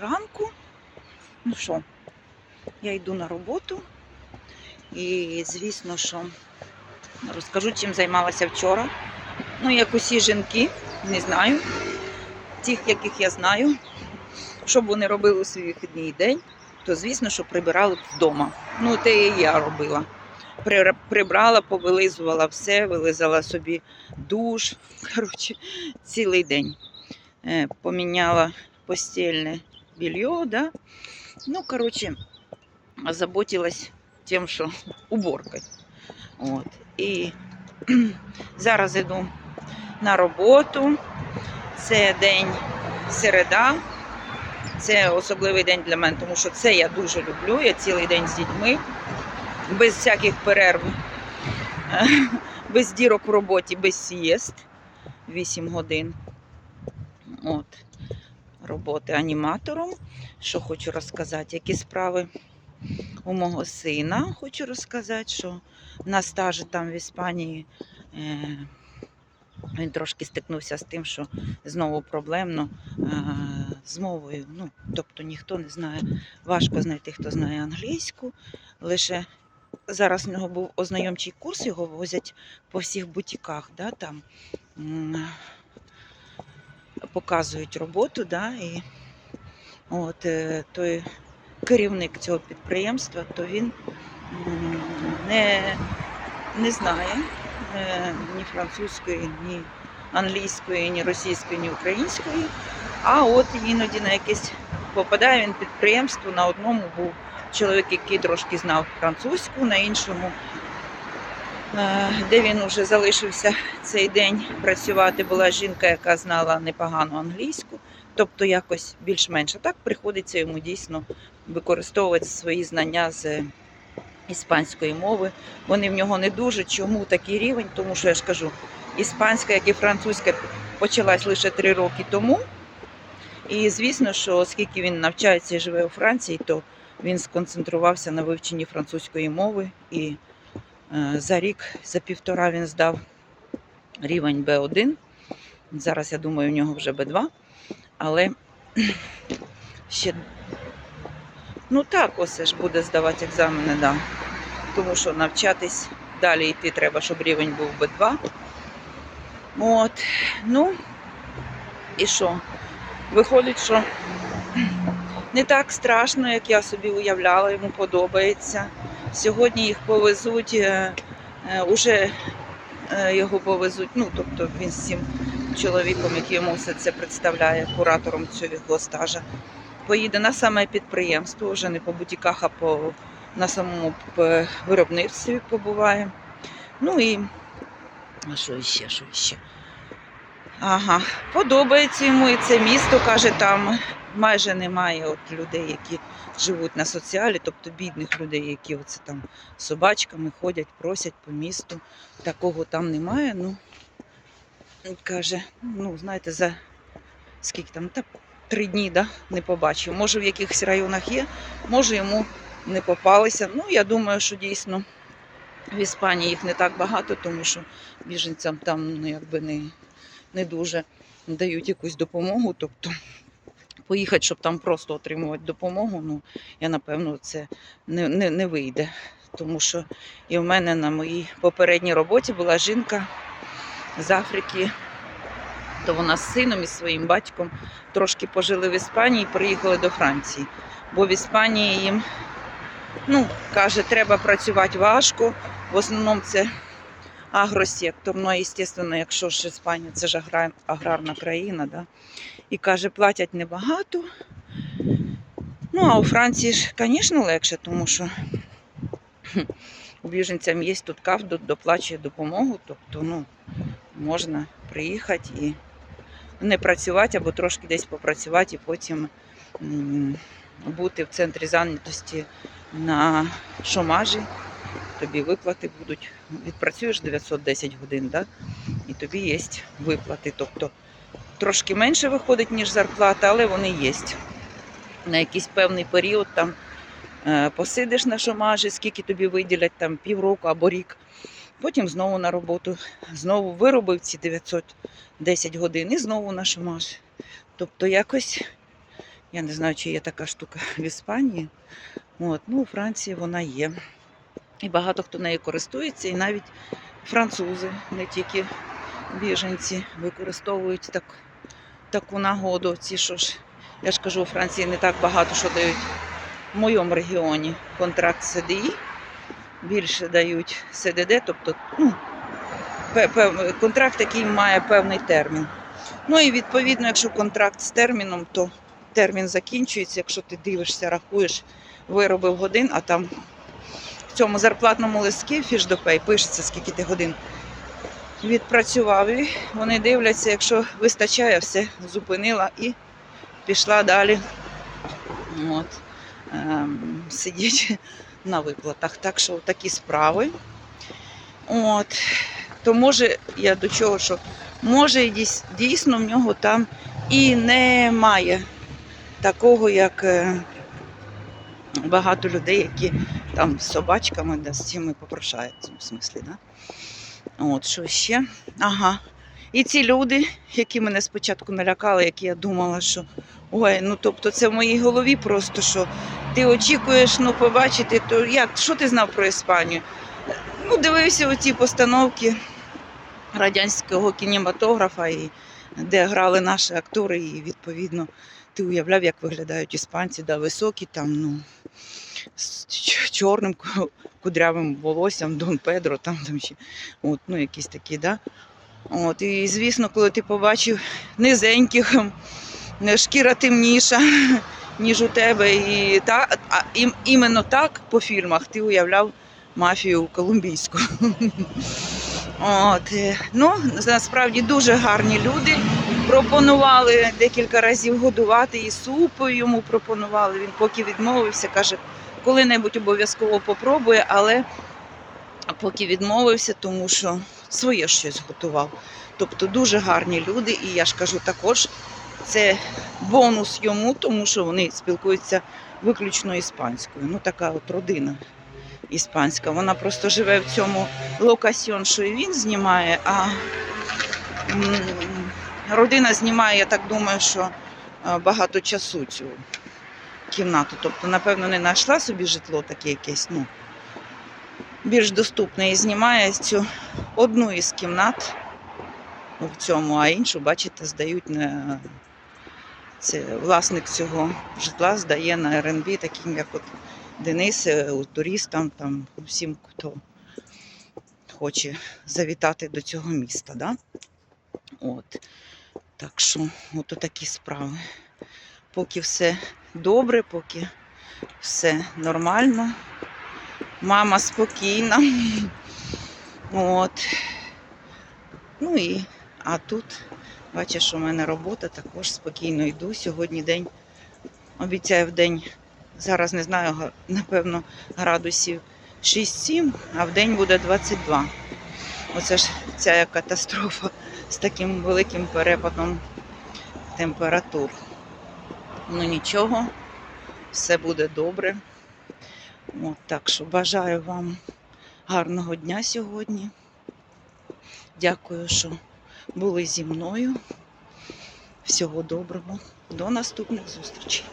ранку. Ну що, я йду на роботу. І звісно, що розкажу, чим займалася вчора. Ну, як усі жінки, не знаю. Тих, яких я знаю, що б вони робили у свій вихідний день, то звісно, що прибирали б вдома. Ну, те і я робила. Прибрала, повилизувала все, вилизала собі душ. Коротше, цілий день. Е, Поміняла постільне белье, да? Ну, коротше, озаботилась тим, що уборкою. От. І зараз йду на роботу. Це день середа. Це особливий день для мене, тому що це я дуже люблю. Я цілий день з дітьми, без всяких перерв, без дірок в роботі, без сієст. 8 годин. От. Роботи аніматором. Що хочу розказати, які справи у мого сина. Хочу розказати, що на стажі там в Іспанії е, він трошки стикнувся з тим, що знову проблемно е, з мовою. Ну, тобто ніхто не знає, важко знайти, хто знає англійську. Лише зараз в нього був ознайомчий курс, його возять по всіх бутіках, да, там показують роботу, да, і от е, той керівник цього підприємства, то він не, не знає е, ні французької, ні англійської, ні російської, ні української. А от іноді на якесь попадає він підприємство. На одному був чоловік, який трошки знав французьку, на іншому, де він вже залишився цей день працювати, була жінка, яка знала непогану англійську, тобто якось більш-менш. А так приходиться йому дійсно використовувати свої знання з іспанської мови. Вони в нього не дуже. Чому такий рівень? Тому що я ж кажу, іспанська, як і французька, почалась лише три роки тому. І звісно, що оскільки він навчається і живе у Франції, то він сконцентрувався на вивченні французької мови. І за рік, за півтора він здав рівень Б1. Зараз, я думаю, у нього вже Б2. Але ще ну так, ось ж буде здавати екзамени, да. Тому що навчатись далі йти треба, щоб рівень був Б2. От, ну, і що? Виходить, що не так страшно, як я собі уявляла, йому подобається. Сьогодні їх повезуть, е, е, уже е, його повезуть, ну, тобто він з цим чоловіком, який йому все це представляє, куратором цього стажа, поїде на саме підприємство, вже не по бутіках, а по, на самому виробництві побуває. Ну і а що іще, що іще? Ага, подобається йому і це місто, каже, там майже немає от людей, які живуть на соціалі, тобто бідних людей, які оце там собачками ходять, просять по місту. Такого там немає. Ну, каже, ну, знаєте, за скільки там, та три дні да, не побачив. Може, в якихось районах є, може йому не попалися. Ну, я думаю, що дійсно в Іспанії їх не так багато, тому що біженцям там ну, якби не, не дуже дають якусь допомогу. Тобто поїхати, щоб там просто отримувати допомогу, ну я напевно це не, не, не вийде. Тому що і в мене на моїй попередній роботі була жінка з Африки, то вона з сином і своїм батьком трошки пожили в Іспанії і приїхали до Франції. Бо в Іспанії їм, ну, каже, треба працювати важко. В основному це агросектор. Ну, звісно, якщо ж Іспанія, це ж аграрна країна, да? І каже, платять небагато. Ну, а у Франції ж, звісно, легше, тому що у біженцям є тут КАФ, доплачує допомогу, тобто ну, можна приїхати і не працювати або трошки десь попрацювати, і потім бути в центрі зайнятості на шомажі. Тобі виплати будуть. Відпрацюєш 910 годин, да? і тобі є виплати. Тобто трошки менше виходить, ніж зарплата, але вони є. На якийсь певний період там е, посидиш на шомажі, скільки тобі виділять, там півроку або рік. Потім знову на роботу, знову виробив ці 910 годин і знову на шомаж. Тобто якось Я не знаю, чи є така штука в Іспанії. От, ну, у Франції вона є. І багато хто нею користується, і навіть французи, не тільки біженці, використовують так, таку нагоду. Ці що ж, я ж кажу, у Франції не так багато що дають в моєму регіоні контракт СДІ. Більше дають СДД, тобто ну, контракт, який має певний термін. Ну і відповідно, якщо контракт з терміном, то термін закінчується, якщо ти дивишся, рахуєш, виробив годин, а там в цьому зарплатному листки фішдопей пишеться, скільки ти годин відпрацював. І вони дивляться, якщо вистачає, все зупинила і пішла далі. От, ем, сидіти на виплатах. Так що такі справи. От. То може, я до чого, що може дійсно в нього там і немає такого, як е, багато людей, які там з собачками да, з цими попрошаються, в смислі, да? От, що ще? Ага. І ці люди, які мене спочатку налякали, які я думала, що ой, ну тобто це в моїй голові просто що ти очікуєш ну, побачити, то як, що ти знав про Іспанію? Ну, дивився оці постановки радянського кінематографа, і, де грали наші актори, і відповідно ти уявляв, як виглядають іспанці, да, високі там, ну, з чорним кудрявим волоссям, Дон Педро, там, там ще, от, ну, якісь такі, да. От, і звісно, коли ти побачив низеньких, шкіра темніша, ніж у тебе, і та, а, ім, іменно так по фільмах ти уявляв мафію колумбійську. От, е, ну, насправді дуже гарні люди. Пропонували декілька разів годувати і супу йому пропонували. Він поки відмовився, каже, коли-небудь обов'язково попробує, але поки відмовився, тому що своє щось готував. Тобто дуже гарні люди, і я ж кажу, також це бонус йому, тому що вони спілкуються виключно іспанською. Ну, така от родина іспанська. Вона просто живе в цьому локаціон, що і він знімає, а родина знімає, я так думаю, що багато часу цю кімнату. Тобто, напевно, не знайшла собі житло таке якесь, ну, більш доступне і знімає цю одну із кімнат в цьому, а іншу, бачите, здають на це власник цього житла здає на РНБ, таким як от Денис, е, туристам, там, всім, хто хоче завітати до цього міста. Да? От. Так що, от такі справи. Поки все добре, поки все нормально. Мама спокійна. От. Ну і, а тут, бачиш, в мене робота, також спокійно йду. Сьогодні день, обіцяю в день, зараз не знаю, напевно, градусів 6-7, а в день буде 22. Оце ж ця катастрофа з таким великим перепадом температур. Ну нічого, все буде добре. От, так що бажаю вам гарного дня сьогодні. Дякую, що були зі мною. Всього доброго. До наступних зустрічей.